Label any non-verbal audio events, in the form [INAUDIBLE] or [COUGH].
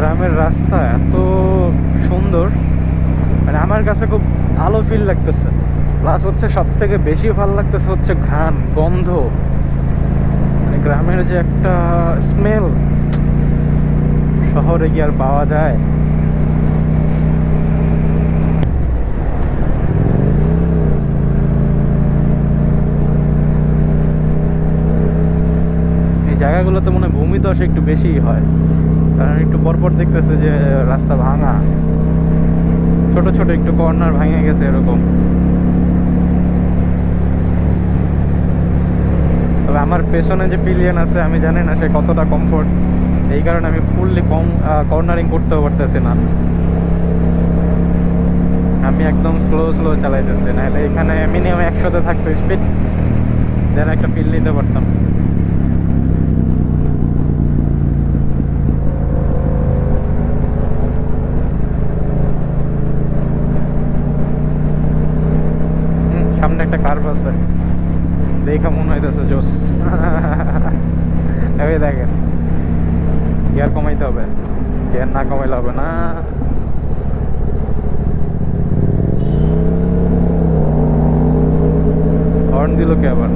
গ্রামের রাস্তা এত সুন্দর। মানে আমার কাছে খুব ভালো ফিল লাগতেছে। প্লাস হচ্ছে সব থেকে বেশি ভালো লাগতেছে হচ্ছে ঘ্রাম গন্ধ। মানে গ্রামের যে একটা স্মেল শহরে গিয়ে আর পাওয়া যায়? জায়গাগুলোতে মনে হয় ভূমিধস একটু বেশিই হয়। কারণ একটু পরপর দেখতেছে যে রাস্তা ভাঙা। ছোট ছোট একটু কর্নার ভেঙে গেছে এরকম। তবে আমার পেছনে যে পিলিয়ন আছে, আমি জানি না সে কতটা কমফোর্ট এই কারণে আমি ফুললি কম কর্নারিং করতেও পারতেছি না। আমি একদম স্লো স্লো চালাইতেছি। নাহলে এখানে মিনিমাম একশোতে থাকতো স্পিড যেন একটা ফিল নিতে পারতাম। সামনে একটা কার্ভ আছে। দেখা মনে হইতেছে, জোস। [LAUGHS] এই দেখেন গিয়ার কমাইতে হবে? গিয়ার না কমাইলে হবে না? হর্ন দিল কে আবার?